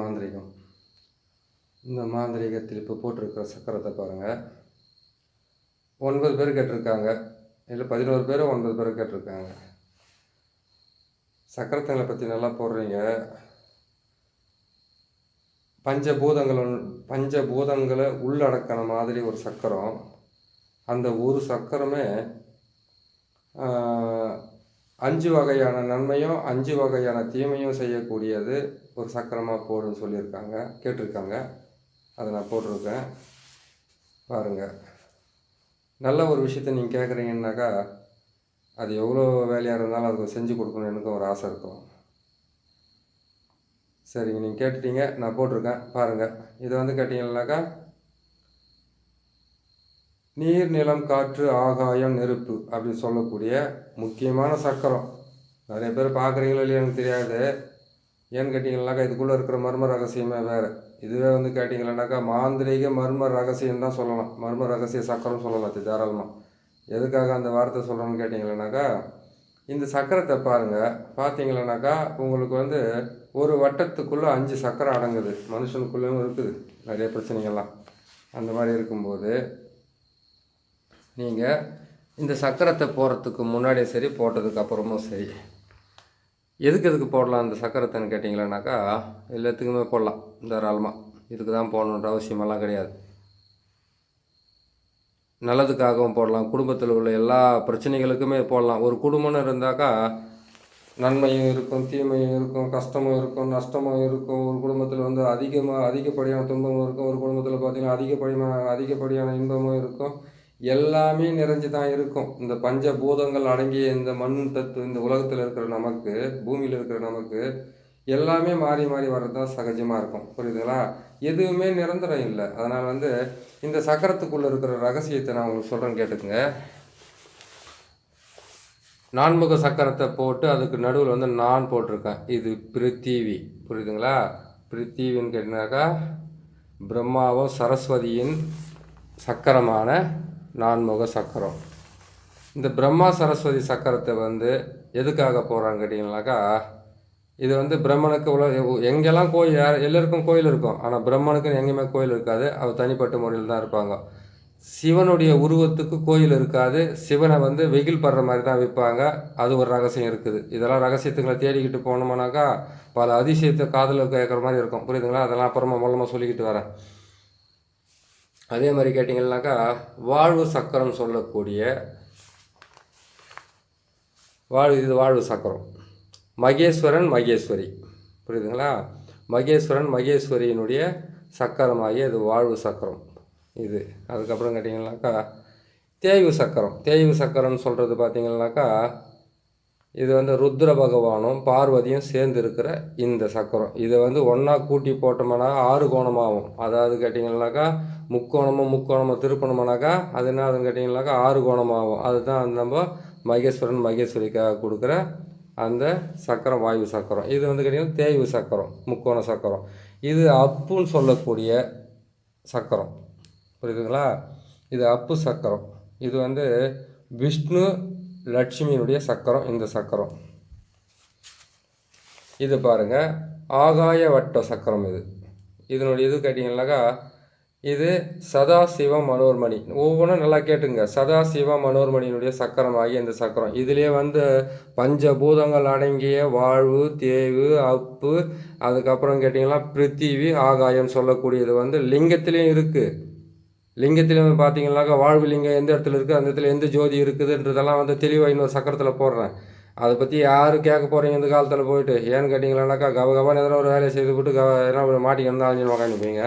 மாந்திரிகம். இந்த மாந்திரிகத்தில் இப்போ போட்டிருக்கிற சக்கரத்தை பாருங்கள் ஒன்பது பேர் கேட்டிருக்காங்க. இல்லை பதினோரு பேர் ஒன்பது பேர் கேட்டிருக்காங்க. சக்கரத்தங்களை பற்றி நல்லா போடுறீங்க. பஞ்சபூதங்கள் பஞ்சபூதங்களை உள்ளடக்கின மாதிரி ஒரு சக்கரம். அந்த ஒரு சக்கரமே அஞ்சு வகையான நன்மையும் அஞ்சு வகையான தீமையும் செய்யக்கூடியது. ஒரு சக்கரமாக போடுன்னு சொல்லியிருக்காங்க கேட்டிருக்காங்க. அதை நான் போட்டிருக்கேன். பாருங்கள் நல்ல ஒரு விஷயத்தை நீங்கள் கேட்குறீங்கன்னாக்கா அது எவ்வளோ வேலையாக இருந்தாலும் அதுக்கு செஞ்சு கொடுக்கணும் எனக்கும் ஒரு ஆசை இருக்கும். சரிங்க நீங்கள் கேட்டுட்டீங்க நான் போட்டிருக்கேன். பாருங்கள் இதை வந்து கேட்டிங்கன்னாக்கா நீர் நிலம் காற்று ஆகாயம் நெருப்பு அப்படின்னு சொல்லக்கூடிய முக்கியமான சக்கரம். நிறைய பேர் பார்க்குறீங்களோ இல்லையோ எனக்கு தெரியாது. ஏன்னு கேட்டிங்கன்னாக்கா இதுக்குள்ளே இருக்கிற மர்ம ரகசியமே வேறு. இதுவே வந்து கேட்டிங்கன்னாக்கா மாந்திரீக மர்ம ரகசியம் தான் சொல்லலாம். மர்ம ரகசிய சக்கரம் சொல்லலாம் இது தாராளமாக எதுக்காக அந்த வார்த்தை சொல்கிறோன்னு கேட்டிங்கன்னாக்கா இந்த சக்கரத்தை பாருங்கள் பார்த்தீங்களனாக்கா உங்களுக்கு வந்து ஒரு வட்டத்துக்குள்ளே அஞ்சு சக்கரம் அடங்குது. மனுஷனுக்குள்ளேயும் இருக்குது. நிறைய பிரச்சனைகள்லாம். அந்த மாதிரி இருக்கும்போது நீங்கள் இந்த சக்கரத்தை போடுறதுக்கு முன்னாடியே சரி போட்டதுக்கு அப்புறமும் சரி. எதுக்கு எதுக்கு போடலாம் இந்த சக்கரத்தைன்னு கேட்டிங்களானாக்கா எல்லாத்துக்குமே போடலாம் தாராளமாக இதுக்கு தான் போடணுன்ற அவசியமெல்லாம் கிடையாது. நல்லதுக்காகவும் போடலாம் குடும்பத்தில் உள்ள எல்லா பிரச்சனைகளுக்குமே போடலாம். ஒரு குடும்பம்னு இருந்தாக்கா நன்மையும் இருக்கும் தீமையும் இருக்கும் கஷ்டமும் இருக்கும் நஷ்டமும் இருக்கும். ஒரு குடும்பத்தில் வந்து அதிகமாக அதிகப்படியான துன்பமும் இருக்கும். ஒரு குடும்பத்தில் பார்த்திங்கன்னா அதிகப்படியான அதிகப்படியான இன்பமும் இருக்கும். எல்லாமே நிறைஞ்சு தான் இருக்கும். இந்த பஞ்ச பூதங்கள் அடங்கிய இந்த மண் தத்து இந்த உலகத்தில் இருக்கிற நமக்கு பூமியில் இருக்கிற நமக்கு எல்லாமே மாறி மாறி வர்றது தான் சகஜமாக இருக்கும். புரியுதுங்களா? எதுவுமே நிரந்தரம் இல்லை. அதனால் வந்து இந்த சக்கரத்துக்குள்ளே இருக்கிற ரகசியத்தை நான் உங்களுக்கு சொல்கிறேன் கேட்டுக்குங்க. நான்முக சக்கரத்தை போட்டு அதுக்கு நடுவில் வந்து நான் போட்டிருக்கேன். இது பிருத்திவி. புரியுதுங்களா? பிருத்திவின்னு கேட்டினாக்கா பிரம்மாவும் சரஸ்வதியின் சக்கரமான நான்முக சக்கரம் இந்த பிரம்மா சரஸ்வதி சக்கரத்தை வந்து எதுக்காக போகிறாங்க கேட்டிங்கனாக்கா இது வந்து பிரம்மனுக்கு உள்ள எங்கெல்லாம் கோயில் யார் எல்லாருக்கும் கோயில் இருக்கும். ஆனால் பிரம்மனுக்குன்னு எங்கேயுமே கோயில் இருக்காது. அவர் தனிப்பட்ட முறையில் தான் இருப்பாங்க. சிவனுடைய உருவத்துக்கு கோயில் இருக்காது. சிவனை வந்து வெயில் படுற மாதிரி தான் வைப்பாங்க. அது ஒரு ரகசியம் இருக்குது. இதெல்லாம் ரகசியத்துங்களை தேடிக்கிட்டு போனோம்னாக்கா பல அதிசயத்தை காதில் கேட்குற மாதிரி இருக்கும். புரியுதுங்களா? அதெல்லாம் அப்புறமா மூலமாக சொல்லிக்கிட்டு வரேன். அதே மாதிரி கேட்டிங்கன்னாக்கா வாழ்வு சக்கரம் சொல்லக்கூடிய வாழ்வு இது வாழ்வு சக்கரம். மகேஸ்வரன் மகேஸ்வரி. புரியுதுங்களா? மகேஸ்வரன் மகேஸ்வரியினுடைய சக்கரமாகிய இது வாழ்வு சக்கரம். இது. அதுக்கப்புறம் கேட்டிங்கன்னாக்கா தேய்வு சக்கரம். தேய்வு சக்கரம்னு சொல்கிறது பார்த்தீங்கன்னாக்கா இது வந்து ருத்ர பகவானும் பார்வதியும் சேர்ந்து இருக்கிற இந்த சக்கரம். இதை வந்து ஒன்றா கூட்டி போட்டோம்னா ஆறு கோணமாகும். அதாவது கேட்டிங்கன்னாக்கா முக்கோணமும் முக்கோணமும் திருப்பணமானாக்கா அது என்ன ஆகுதுன்னு கேட்டிங்கன்னாக்கா ஆறு கோணமாகும். அதுதான் நம்ம மகேஸ்வரன் மகேஸ்வரிக்காக கொடுக்குற அந்த சக்கரம் வாயு சக்கரம். இது வந்து கேட்டிங்கன்னா தேய்வு சக்கரம் முக்கோண சக்கரம். இது அப்புன்னு சொல்லக்கூடிய சக்கரம். புரியுதுங்களா? இது அப்பு சக்கரம். இது வந்து விஷ்ணு லட்சுமியினுடைய சக்கரம் இந்த சக்கரம். இது பாருங்கள் ஆகாய வட்ட சக்கரம் இது. இதனுடைய இது கேட்டிங்கன்னாக்கா இது சதாசிவ மனோர்மணி. ஒவ்வொன்றும் நல்லா கேட்டுங்க. சதாசிவ மனோர்மணியினுடைய சக்கரமாகிய இந்த சக்கரம். இதுலேயே வந்து பஞ்சபூதங்கள் அடங்கிய வாழ்வு தேவு அப்பு அதுக்கப்புறம் கேட்டிங்கன்னா பிருத்திவி ஆகாயம் சொல்லக்கூடியது வந்து லிங்கத்திலையும் இருக்குது லிங்கத்திலும் பார்த்தீங்கன்னாக்கா வாழ்வு லிங்கம் எந்த இடத்துல இருக்குது அந்த இடத்துல எந்த ஜோதி இருக்குதுன்றதெல்லாம் வந்து தெளிவாக இன்னொரு சக்கரத்தில் போடுறேன். அதை பற்றி யார் கேட்க போகிறீங்க இந்த காலத்தில் போயிட்டு? ஏன்னு கேட்டிங்களானாக்கா கவ கவனம் எதனா ஒரு வேலையை செய்து போட்டு கவ எதனா மாட்டிக்கிட்டு அழிஞ்சு உக்காந்துப்பீங்க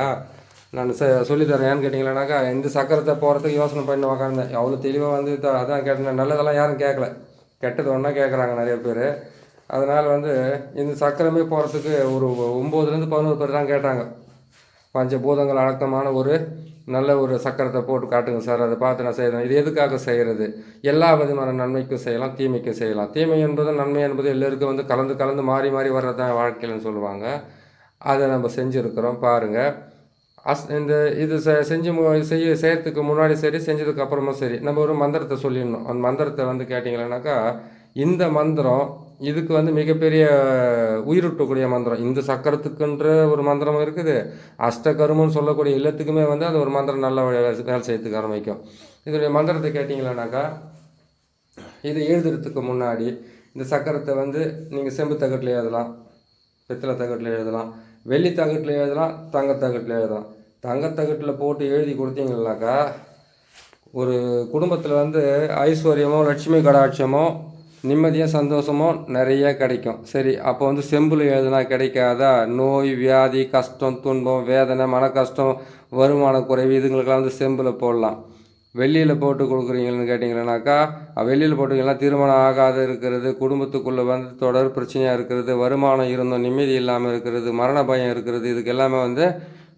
நான் ச சொல்லித்தரேன் ஏன்னு கேட்டிங்களானாக்கா இந்த சக்கரத்தை போகிறதுக்கு யோசனை பண்ணி உக்காந்தேன் அவ்வளோ தெளிவாக வந்து அதான் கேட்டேன். நல்லதெல்லாம் யாரும் கேட்கல. கெட்டது ஒன்றா கேட்குறாங்க நிறைய பேர். அதனால் வந்து இந்த சக்கரமே போகிறதுக்கு ஒரு ஒம்போதுலேருந்து பதினோரு பேர் தான் கேட்டாங்க. பஞ்சபூதங்கள் அடக்கமான ஒரு நல்ல ஒரு சக்கரத்தை போட்டு காட்டுங்க சார். அதை பார்த்து நான் செய்கிறேன் இது எதுக்காக செய்கிறது எல்லா விதமான நன்மைக்கும் செய்யலாம் தீமைக்கும் செய்யலாம். தீமை என்பது நன்மை என்பது எல்லோருக்கும் வந்து கலந்து கலந்து மாறி மாறி வர்றது தான் வாழ்க்கையில்னு சொல்லுவாங்க. அதை நம்ம செஞ்சுருக்கிறோம். பாருங்கள் அஸ் இந்த இது செ செஞ்சு மு செய்ய செய்யறதுக்கு முன்னாடி சரி செஞ்சதுக்கு அப்புறமும் சரி. நம்ம ஒரு மந்திரத்தை சொல்லிடணும். அந்த மந்திரத்தை வந்து கேட்டிங்கன்னாக்கா இந்த மந்திரம் இதுக்கு வந்து மிகப்பெரிய உயிரூட்டக்கூடிய மந்திரம். இந்த சக்கரத்துக்குன்ற ஒரு மந்திரம் இருக்குது. அஷ்டகருமன்னு சொல்லக்கூடிய எல்லாத்துக்குமே வந்து அது ஒரு மந்திரம் நல்ல வேலை செய்யறதுக்கு ஆரம்பிக்கும். இதனுடைய மந்திரத்தை கேட்டிங்களானாக்கா இதை எழுதுறதுக்கு முன்னாடி இந்த சக்கரத்தை வந்து நீங்கள் செம்பு தகட்டில் எழுதலாம் பித்தளை தகட்டில் எழுதலாம் வெள்ளி தகட்டில் எழுதலாம் தங்க தகட்டில் எழுதலாம். தங்க தகட்டில் போட்டு எழுதி கொடுத்தீங்கன்னாக்கா ஒரு குடும்பத்தில் வந்து ஐஸ்வர்யமோ லட்சுமி கடாட்சமோ நிம்மதியும் சந்தோஷமும் நிறைய கிடைக்கும். சரி அப்போ வந்து செம்பில் எழுதுனா கிடைக்காதா? நோய் வியாதி கஷ்டம் துன்பம் வேதனை மன கஷ்டம் வருமான குறைவு இதுங்களுக்கெல்லாம் வந்து செம்பில் போடலாம். வெள்ளியில் போட்டு கொடுக்குறீங்கன்னு கேட்டிங்களேனாக்கா வெள்ளியில் போட்டிங்கன்னா திருமணம் ஆகாத இருக்கிறது குடும்பத்துக்குள்ளே வந்து தொடர் பிரச்சனையாக இருக்கிறது வருமானம் இருந்தும் நிம்மதி இல்லாமல் இருக்கிறது மரண பயம் இருக்கிறது இதுக்கு எல்லாமே வந்து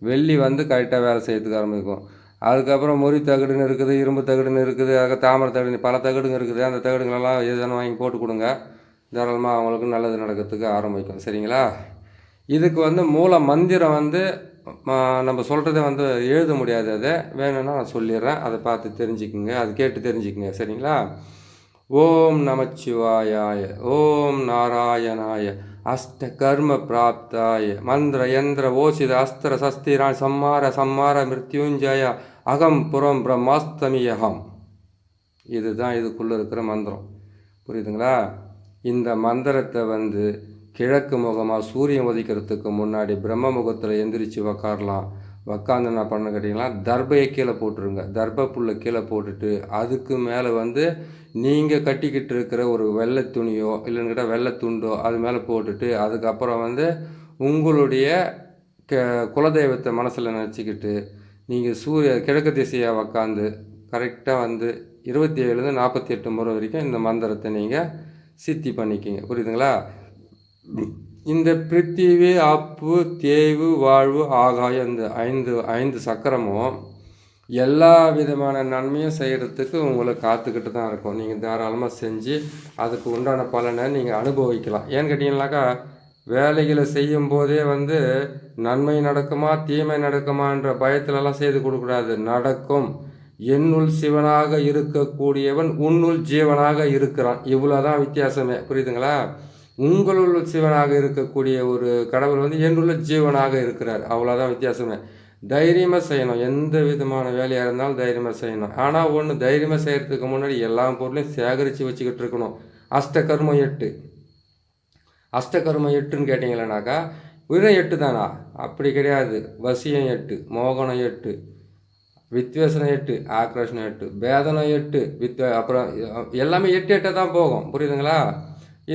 வெள்ளி வந்து கரெக்டாக வேலை செய்யறதுக்கு ஆரம்பிக்கும். அதுக்கப்புறம் முறி தகடுன்னு இருக்குது இரும்பு தகடுன்னு இருக்குது அதுக்கு தாமரை தகடு பல தகடுங்க இருக்குது. அந்த தகடுங்களெல்லாம் எதுனா வாங்கி போட்டு கொடுங்க. தாராளமாக அவங்களுக்கு நல்லது நடக்கிறதுக்கு ஆரம்பிக்கும். சரிங்களா? இதுக்கு வந்து மூல மந்திரம் வந்து நம்ம சொல்கிறத வந்து எழுத முடியாது அதை. வேணும்னா நான் சொல்லிடுறேன். அதை பார்த்து தெரிஞ்சுக்குங்க. அது கேட்டு தெரிஞ்சுக்குங்க. சரிங்களா? ஓம் நமச்சிவாயாய ஓம் நாராயணாய அஷ்ட கர்ம பிராப்தாய மந்திர யந்திர ஓசித அஸ்திர சஸ்திரான் சம்மார சம்மார மிருத்யுஞ்சய அகம் புறம் பிரம்மாஸ்தமியகம். இதுதான் இதுக்குள்ளே இருக்கிற மந்திரம். புரியுதுங்களா? இந்த மந்திரத்தை வந்து கிழக்கு முகமாக சூரியன் உதிக்கிறதுக்கு முன்னாடி பிரம்ம முகத்தில் எந்திரிச்சு உக்காரலாம். உக்காந்து என்ன பண்ண கேட்டிங்கன்னா தர்பையை கீழே போட்டுருங்க. தர்ப புல்லை கீழே போட்டுட்டு அதுக்கு மேலே வந்து நீங்கள் கட்டிக்கிட்டு இருக்கிற ஒரு வெள்ளை துணியோ இல்லைன்னு கேட்டால் வெள்ளை துண்டோ அது மேலே போட்டுட்டு அதுக்கப்புறம் வந்து உங்களுடைய க குலதெய்வத்தை மனசில் நினச்சிக்கிட்டு நீங்கள் சூரிய கிழக்கு திசையாக உக்காந்து கரெக்டாக வந்து இருபத்தி ஏழுலேருந்து நாற்பத்தி எட்டு முறை வரைக்கும் இந்த மந்திரத்தை நீங்கள் சித்தி பண்ணிக்கிங்க. புரியுதுங்களா? இந்த பிருத்திவி அப்பு தேய்வு வாழ்வு ஆகாயம் இந்த ஐந்து ஐந்து சக்கரமும் எல்லா விதமான நன்மையும் செய்கிறதுக்கு உங்களை காத்துக்கிட்டு தான் இருக்கும். நீங்கள் தாராளமாக செஞ்சு அதுக்கு உண்டான பலனை நீங்கள் அனுபவிக்கலாம். ஏன்னு கேட்டிங்கனாக்கா வேலைகளை செய்யும் போதே வந்து நன்மை நடக்குமா தீமை நடக்குமான்ற பயத்திலலாம் செய்து கொடுக்கக்கூடாது. நடக்கும். என்னுள் சிவனாக இருக்கக்கூடியவன் உன்னுள் ஜீவனாக இருக்கிறான். இவ்வளோதான் வித்தியாசமே. புரியுதுங்களா? உங்களுள் சிவனாக இருக்கக்கூடிய ஒரு கடவுள் வந்து என்னுள்ள ஜீவனாக இருக்கிறார். அவ்வளோதான் வித்தியாசமே. தைரியமாக செய்யணும். எந்த விதமான வேலையாக இருந்தாலும் தைரியமாக செய்யணும். ஆனால் ஒன்று தைரியமாக செய்கிறதுக்கு முன்னாடி எல்லா பொருளையும் சேகரித்து வச்சுக்கிட்டு இருக்கணும். அஷ்டகர்மம் எட்டு. அஷ்டகர்மம் எட்டுன்னு கேட்டிங்களேனாக்கா உயிரம் எட்டு தானா? அப்படி கிடையாது. வசியம் எட்டு மோகனம் எட்டு வித்வேசனம் எட்டு ஆக்ரோஷனம் எட்டு பேதனம் எட்டு வித் அப்புறம் எல்லாமே எட்டு எட்டாக தான் போகும். புரியுதுங்களா?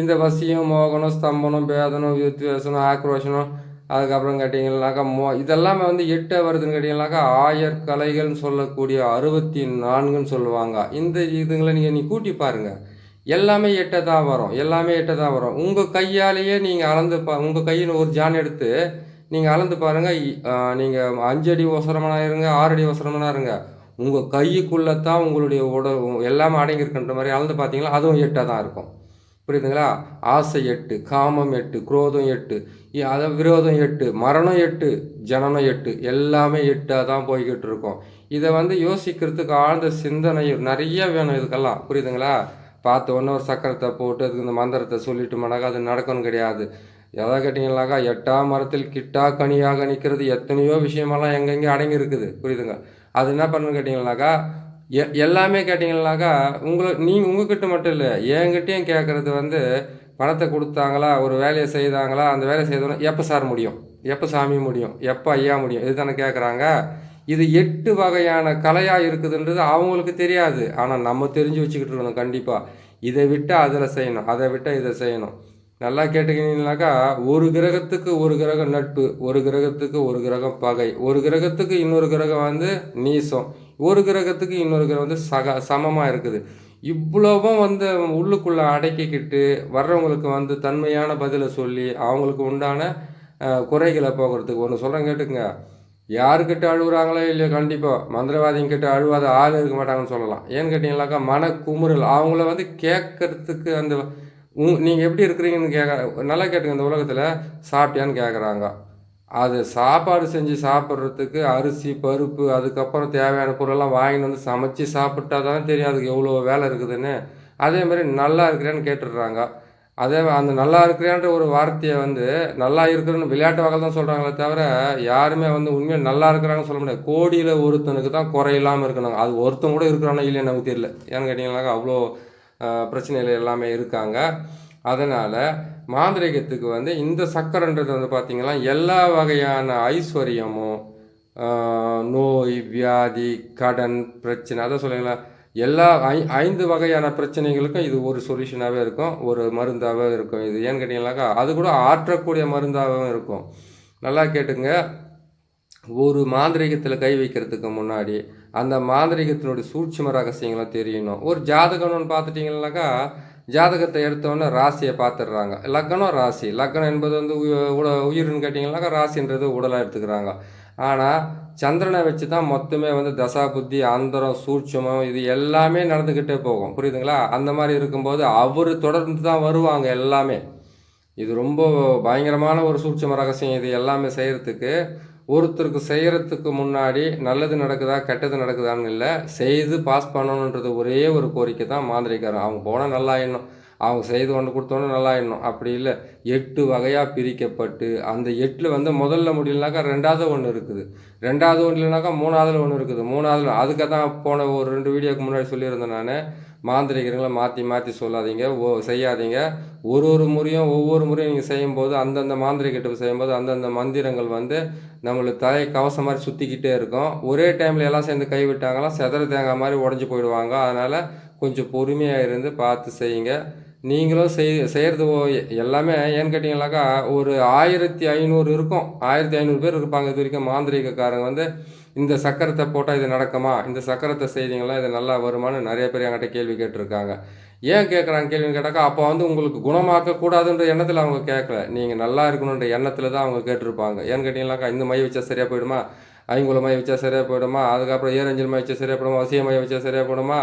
இந்த வசியம் மோகனம் ஸ்தம்பனம் பேதனம் வித்வேசனம் ஆக்ரோஷனம் அதுக்கப்புறம் கேட்டிங்கன்னாக்கா மோ இதெல்லாமே வந்து எட்டை வருதுன்னு கேட்டிங்கனாக்கா ஆயர் கலைகள்னு சொல்லக்கூடிய அறுபத்தி நான்குன்னு சொல்லுவாங்க. இந்த இதுங்களை நீங்கள் நீ கூட்டி பாருங்கள் எல்லாமே எட்டை தான் வரும் எல்லாமே எட்டை தான் வரும். உங்கள் கையாலேயே நீங்கள் அளந்து பா உங்கள் கையில் ஒரு ஜான் எடுத்து நீங்கள் அளந்து பாருங்கள் நீங்கள் அஞ்சு அடி ஒசரமனா இருங்க ஆறு அடி ஒசரமனா இருங்க. உங்கள் கைக்குள்ளே தான் உங்களுடைய உடல் எல்லாமே அடங்கியிருக்கின்ற மாதிரி அளந்து பார்த்தீங்களா அதுவும் எட்டாக தான் இருக்கும். புரியுதுங்களா? ஆசை எட்டு காமம் எட்டு குரோதம் எட்டு அதை விரோதம் எட்டு மரணம் எட்டு ஜனனம் எட்டு எல்லாமே எட்டாக தான் போய்கிட்டு இருக்கோம். இதை வந்து யோசிக்கிறதுக்கு ஆழ்ந்த சிந்தனை நிறைய வேணும் இதுக்கெல்லாம். புரியுதுங்களா? பார்த்த உடனே ஒரு சக்கரத்தை போட்டு அதுக்கு இந்த மந்திரத்தை சொல்லிட்டோம்னாக்கா அது நடக்கணும் கிடையாது. எதை கேட்டிங்கனாக்கா எட்டா மரத்தில் கிட்டா கனியாக நிற்கிறது. எத்தனையோ விஷயமெல்லாம் எங்கெங்கே அடங்கி இருக்குது புரியுதுங்க? அது என்ன பண்ணணும்னு கேட்டிங்கனாக்கா எ எல்லாமே கேட்டிங்கனாக்கா உங்களை நீங்கள் உங்ககிட்ட மட்டும் இல்லை என்கிட்டையும் கேட்குறது வந்து பணத்தை கொடுத்தாங்களா? ஒரு வேலையை செய்தாங்களா? அந்த வேலையை செய்தோன்னா எப்போ சார் முடியும்? எப்போ சாமி முடியும்? எப்போ ஐயா முடியும்? இதுதானே கேட்குறாங்க. இது எட்டு வகையான கலையாக இருக்குதுன்றது அவங்களுக்கு தெரியாது. ஆனால் நம்ம தெரிஞ்சு வச்சுக்கிட்டு இருக்கணும் கண்டிப்பாக இதை விட்டால் அதில் செய்யணும் அதை விட்டால் இதை செய்யணும். நல்லா கேட்டுக்கிட்டீங்கன்னாக்கா ஒரு கிரகத்துக்கு ஒரு கிரகம் நட்பு ஒரு கிரகத்துக்கு ஒரு கிரகம் பகை ஒரு கிரகத்துக்கு இன்னொரு கிரகம் வந்து நீசம் ஒரு கிரகத்துக்கு இன்னொரு கிரகம் வந்து சக சமமாக இருக்குது. இவ்வளவும் வந்து உள்ளுக்குள்ளே அடக்கிக்கிட்டு வர்றவங்களுக்கு வந்து தன்மையான பதிலை சொல்லி அவங்களுக்கு உண்டான குறைகளை போகிறதுக்கு ஒன்று சொல்கிறேன் கேட்டுங்க யாருக்கிட்ட அழுகுறாங்களோ இல்லையோ கண்டிப்பாக மந்திரவாதிங்க கிட்ட அழுவாத ஆள் இருக்க மாட்டாங்கன்னு சொல்லலாம். ஏன்னு கேட்டிங்கனாக்கா மன குமுறல். அவங்கள வந்து கேட்கறதுக்கு அந்த உங் நீங்கள் எப்படி இருக்கிறீங்கன்னு கேட்க நல்லா கேட்டுங்க இந்த உலகத்தில். சாப்பிட்டியான்னு கேட்குறாங்க அது சாப்பாடு செஞ்சு சாப்பிட்றதுக்கு அரிசி பருப்பு அதுக்கப்புறம் தேவையான பொருளெல்லாம் வாங்கிட்டு வந்து சமைச்சு சாப்பிட்டா தான் தெரியும் அதுக்கு எவ்வளோ வேலை இருக்குதுன்னு. அதே மாதிரி நல்லா இருக்கிறேன்னு கேட்டுடுறாங்க. அதே அந்த நல்லா இருக்கிறேன்ற ஒரு வார்த்தையை வந்து நல்லா இருக்கிறன்னு விளையாட்டு வகை தான் சொல்கிறாங்களே தவிர யாருமே வந்து உண்மையாக நல்லா இருக்கிறாங்கன்னு சொல்ல முடியாது. கோடியில் ஒருத்தனுக்கு தான் குறையில்லாமல் இருக்கணும் அது ஒருத்தன் கூட இருக்கிறானா இல்லைன்னு நமக்கு தெரியல. ஏன்னு கேட்டிங்கன்னாக்கா அவ்வளோ பிரச்சனைகள் எல்லாமே இருக்காங்க. அதனால் மாந்திரிகத்துக்கு வந்து இந்த சக்கரன்றது வந்து பார்த்திங்கன்னா எல்லா வகையான ஐஸ்வர்யமும் நோய் வியாதி கடன் பிரச்சனை அதை சொல்லுங்களேன். எல்லா ஐ ஐந்து வகையான பிரச்சனைகளுக்கும் இது ஒரு சொல்யூஷனாகவே இருக்கும். ஒரு மருந்தாகவே இருக்கும். இது ஏன்னு கேட்டிங்கனாக்கா அது கூட ஆற்றக்கூடிய மருந்தாகவும் இருக்கும். நல்லா கேட்டுங்க. ஒரு மாந்திரீகத்தில் கை வைக்கிறதுக்கு முன்னாடி அந்த மாந்திரீகத்தினுடைய சூட்சும ரகசியங்களும் தெரியணும். ஒரு ஜாதகம்னு பார்த்துட்டிங்கனாக்கா ஜாதகத்தை எடுத்தோன்னே ராசியை பார்த்துடுறாங்க. லக்னம் ராசி. லக்னம் என்பது வந்து உய- உட உயிர்னு கேட்டிங்கனாக்கா ராசின்றது உடலாக எடுத்துக்கிறாங்க. ஆனால் சந்திரனை வச்சு தான் மொத்தமே வந்து தசா புத்தி அந்தரம் சூட்சமம் இது எல்லாமே நடந்துக்கிட்டே போகும். புரியுதுங்களா? அந்த மாதிரி இருக்கும்போது அவர் தொடர்ந்து தான் வருவாங்க எல்லாமே. இது ரொம்ப பயங்கரமான ஒரு சூட்சம ரகசியம் இது எல்லாமே செய்கிறதுக்கு ஒருத்தருக்கு செய்கிறதுக்கு முன்னாடி நல்லது நடக்குதா கெட்டது நடக்குதான்னு இல்லை செய்து பாஸ் பண்ணணுன்றது ஒரே ஒரு கோரிக்கை தான் மாந்திரிக்காரன் அவங்க போனால் நல்லா எண்ணம். அவங்க செய்து கொண்டு கொடுத்தோன்னே நல்லா ஆயிடணும் அப்படி இல்லை. எட்டு வகையாக பிரிக்கப்பட்டு அந்த எட்டில் வந்து முதல்ல முடியலனாக்கா ரெண்டாவது ஒன்று இருக்குது. ரெண்டாவது ஒன்று இல்லைனாக்கா மூணாவதுல ஒன்று இருக்குது. மூணாவதுல அதுக்கு தான் போன ஒரு ரெண்டு வீடியோக்கு முன்னாடி சொல்லியிருந்தேன் நான். மாந்திரிகர்களை மாற்றி மாற்றி சொல்லாதீங்க. ஓ செய்யாதீங்க. ஒரு ஒரு முறையும் ஒவ்வொரு முறையும் நீங்கள் செய்யும்போது அந்தந்த மாந்திரிகிட்ட செய்யும்போது அந்தந்த மந்திரங்கள் வந்து நம்மளுக்கு தலை கவசம் மாதிரி சுற்றிக்கிட்டே இருக்கும். ஒரே டைமில் எல்லாம் சேர்ந்து கைவிட்டாங்களாம் செதற தேங்காய் மாதிரி உடஞ்சி போயிடுவாங்க. அதனால் கொஞ்சம் பொறுமையாக இருந்து பார்த்து செய்யுங்க. நீங்களும் செய் செய்கிறது எல்லாமே ஏன்னு கேட்டிங்கனாக்கா ஒரு ஆயிரத்தி ஐநூறு இருக்கும். ஆயிரத்தி ஐநூறு பேர் இருப்பாங்க இது வரைக்கும் மாந்திரீகக்காரங்க வந்து இந்த சக்கரத்தை போட்டால் இது நடக்குமா? இந்த சக்கரத்தை செய்தீங்களா? இது நல்லா வருமான்னு நிறைய பேர் என்கிட்ட கேள்வி கேட்டிருக்காங்க. ஏன் கேட்குறாங்க? கேள்வின்னு கேட்டாக்கா அப்போ வந்து உங்களுக்கு குணமாக்கக்கூடாதுன்ற எண்ணத்தில் அவங்க கேட்கல. நீங்கள் நல்லா இருக்கணுன்ற எண்ணத்தில் தான் அவங்க கேட்டிருப்பாங்க. ஏன்னு கேட்டிங்கனாக்கா இந்த மை வச்சா சரியாக போயிடுமா? ஐங்குல மை வச்சா சரியாக போயிடுமா? அதுக்கப்புறம் ஏரஞ்சல் மை வச்சா சரியாக போயிடுமா? வசிய வச்சா சரியாக போயிடுமா?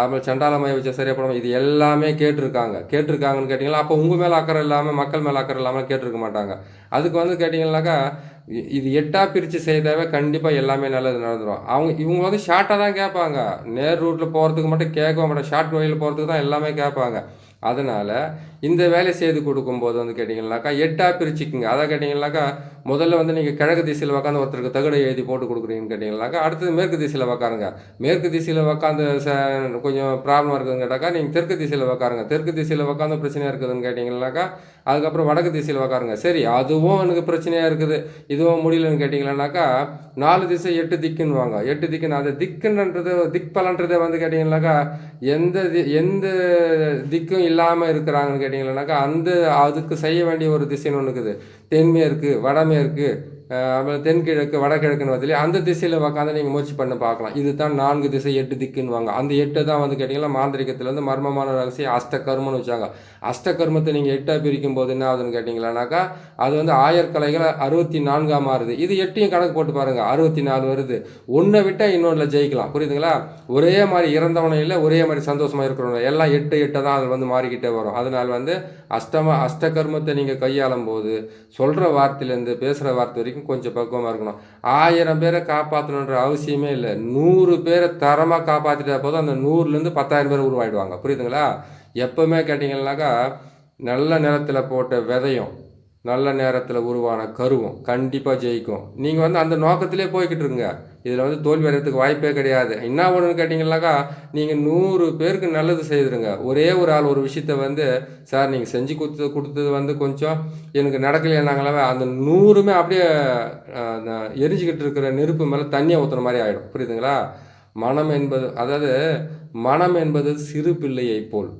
அப்புறம் சண்டால மை வச்சா சரியாக போயிடுமா? இது எல்லாமே கேட்டிருக்காங்க. கேட்டிருக்காங்கன்னு கேட்டிங்களா அப்போ உங்கள் மேலே அக்கறை இல்லாமல் மக்கள் மேலே அக்கறை இல்லாமல் கேட்டிருக்க மாட்டாங்க. அதுக்கு வந்து கேட்டிங்கனாக்கா இது எட்டா பிரித்து செய்தாவே கண்டிப்பாக எல்லாமே நல்லது நடந்துடும் அவங்க இவங்க வந்து ஷார்ட்டாக தான் கேட்பாங்க. நேர் ரூட்டில் போகிறதுக்கு மட்டும் கேட்கவும் மாட்டாங்க. ஷார்ட் வழியில் போகிறதுக்கு தான் எல்லாமே கேட்பாங்க. அதனால் இந்த வேலை செய்து கொடுக்கும்போது வந்து கேட்டிங்கனாக்கா எட்டாக பிரிச்சுக்குங்க. அதை கேட்டிங்கனாக்கா முதல்ல வந்து நீங்கள் கிழக்கு திசையில் உட்காந்து ஒருத்தருக்கு தகடை எழுதி போட்டு கொடுக்குறீங்கன்னு கேட்டிங்கனாக்கா அடுத்தது மேற்கு திசையில் உக்காருங்க. மேற்கு திசையில் உட்காந்து ச கொஞ்சம் ப்ராப்ளம் இருக்குதுன்னு கேட்டாக்கா நீங்கள் தெற்கு திசையில் உட்காருங்க தெற்கு திசையில் உட்காந்து பிரச்சனையாக இருக்குதுன்னு கேட்டிங்கனாக்கா அதுக்கப்புறம் வடக்கு திசையில் உட்காருங்க சரி அதுவும் எனக்கு பிரச்சனையாக இருக்குது. இதுவும் முடியலன்னு கேட்டிங்கன்னாக்கா நாலு திசை எட்டு திக்குன்னுவாங்க. எட்டு திக்குன்னு அது திக்குன்றது திக்பலன்றதை வந்து கேட்டிங்கனாக்கா எந்த தி எந்த திக்கும் இல்லாமல் இருக்கிறாங்கன்னு கேட்டிங்கன்னாக்கா அந்த அதுக்கு செய்ய வேண்டிய ஒரு திசைன்னு ஒன்று இருக்குது. தென்மேற்கு வடமேற்கு அப்புறம் தென்கிழக்கு வடகிழக்குன்னு வருது அந்த திசையில் உட்காந்து நீங்கள் முயற்சி பண்ண பார்க்கலாம். இது தான் நான்கு திசை எட்டு திக்குன்னுவாங்க. அந்த எட்டு தான் வந்து கேட்டிங்கன்னா மாந்திரிகத்தில் வந்து மர்மமான ரகசியம் அஷ்டகர்மன்னு வச்சாங்க. அஷ்ட கர்மத்தை நீங்கள் எட்டாக பிரிக்கும் போது என்ன ஆகுதுன்னு கேட்டிங்களானாக்கா அது வந்து ஆயர்கலைகள் அறுபத்தி நான்காக மாறுது இது எட்டையும் கணக்கு போட்டு பாருங்கள் அறுபத்தி நாலு வருது. ஒன்றை விட்டால் இன்னொன்றில் ஜெயிக்கலாம். புரியுதுங்களா? ஒரே மாதிரி இறந்தவனும் இல்லை ஒரே மாதிரி சந்தோஷமாக இருக்கிறவங்க எல்லாம் எட்டு எட்டை தான் அது வந்து மாறிக்கிட்டே வரும். அதனால் வந்து அஷ்டம அஷ்டகர்மத்தை நீங்கள் கையாளும் போது சொல்கிற வார்த்தையிலேருந்து பேசுகிற வார்த்தை வரைக்கும் கொஞ்சம் பக்குவமாக இருக்கணும். ஆயிரம் பேரை காப்பாற்றணுன்ற அவசியமே இல்லை. நூறு பேரை தரமாக காப்பாற்றிட்டா போதும் அந்த நூறுலேருந்து பத்தாயிரம் பேர் உருவாயிடுவாங்க. புரியுதுங்களா? எப்போவுமே கேட்டிங்கன்னாக்கா நல்ல நிலத்தில் போட்ட விதையும் நல்ல நேரத்தில் உருவான கருவும் கண்டிப்பாக ஜெயிக்கும். நீங்கள் வந்து அந்த நோக்கத்திலே போய்கிட்டு இருங்க. இதில் வந்து தோல்வி அடைகிறதுக்கு வாய்ப்பே கிடையாது. என்ன ஒன்றுன்னு கேட்டிங்கனாக்கா நீங்கள் நூறு பேருக்கு நல்லது செய்திருங்க. ஒரே ஒரு ஆள் ஒரு விஷயத்த வந்து சார் நீங்கள் செஞ்சு கொடுத்து கொடுத்தது வந்து கொஞ்சம் எனக்கு நடக்கலைன்னாங்களே அந்த நூறுமே அப்படியே எரிஞ்சுக்கிட்டு இருக்கிற நெருப்பு மேலே தண்ணியை ஊற்றுற மாதிரி ஆகிடும் புரியுதுங்களா? மனம் என்பது அதாவது மனம் என்பது சிறு பிள்ளையை போல்.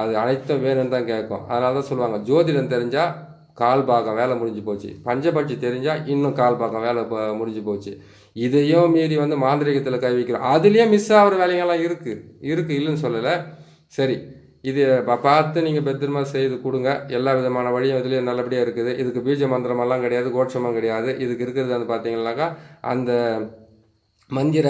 அது அனைத்தும் வேணும்னு தான் கேட்கும். அதனால தான் சொல்லுவாங்க ஜோதிடம் தெரிஞ்சால் கால் பாகம் வேலை முடிஞ்சு போச்சு. பஞ்சபட்சி தெரிஞ்சால் இன்னும் கால் பாகம் வேலை ப- முடிஞ்சு போச்சு. இதையும் மீறி வந்து மாந்திரிகத்தில் கை வைக்கிறோம் அதுலேயும் மிஸ் ஆகிற வேலைங்கள்லாம் இருக்குது இருக்குது இல்லைன்னு சொல்லலை. சரி இது பார்த்து நீங்கள் பத்திரமா செய்து கொடுங்க. எல்லா விதமான வழியும் இதுலேயும் நல்லபடியாக இருக்குது. இதுக்கு பீஜ மந்திரமெல்லாம் கிடையாது கோட்சமும் கிடையாது. இதுக்கு இருக்கிறது வந்து பார்த்தீங்கன்னாக்கா அந்த மந்திர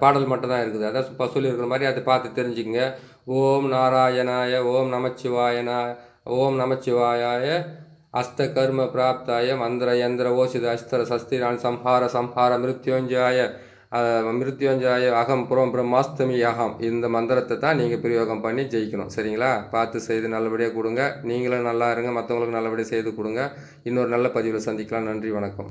பாடல் மட்டும் தான் இருக்குது. அதான் இப்போ சொல்லியிருக்கிற மாதிரி அதை பார்த்து தெரிஞ்சுக்கங்க. ஓம் நாராயணாய ஓம் நமச்சிவாயனா ஓம் நமச்சிவாயாய அஸ்த கர்ம பிராப்தாய மந்திர யந்திர ஓசித அஸ்தர சஸ்திரான் சம்ஹார சம்ஹார மிருத்யோஞ்சாய மிருத்யோஞ்சாய அகம் புறம் பிரம்மாஸ்தமி அகம் இந்த மந்திரத்தை தான் நீங்கள் பிரயோகம் பண்ணி ஜெயிக்கணும். சரிங்களா? பார்த்து செய்து நல்லபடியாக கொடுங்க. நீங்களும் நல்லா இருங்க. மற்றவங்களுக்கு நல்லபடியாக செய்து கொடுங்க. இன்னொரு நல்ல பதிவில் சந்திக்கலாம். நன்றி வணக்கம்.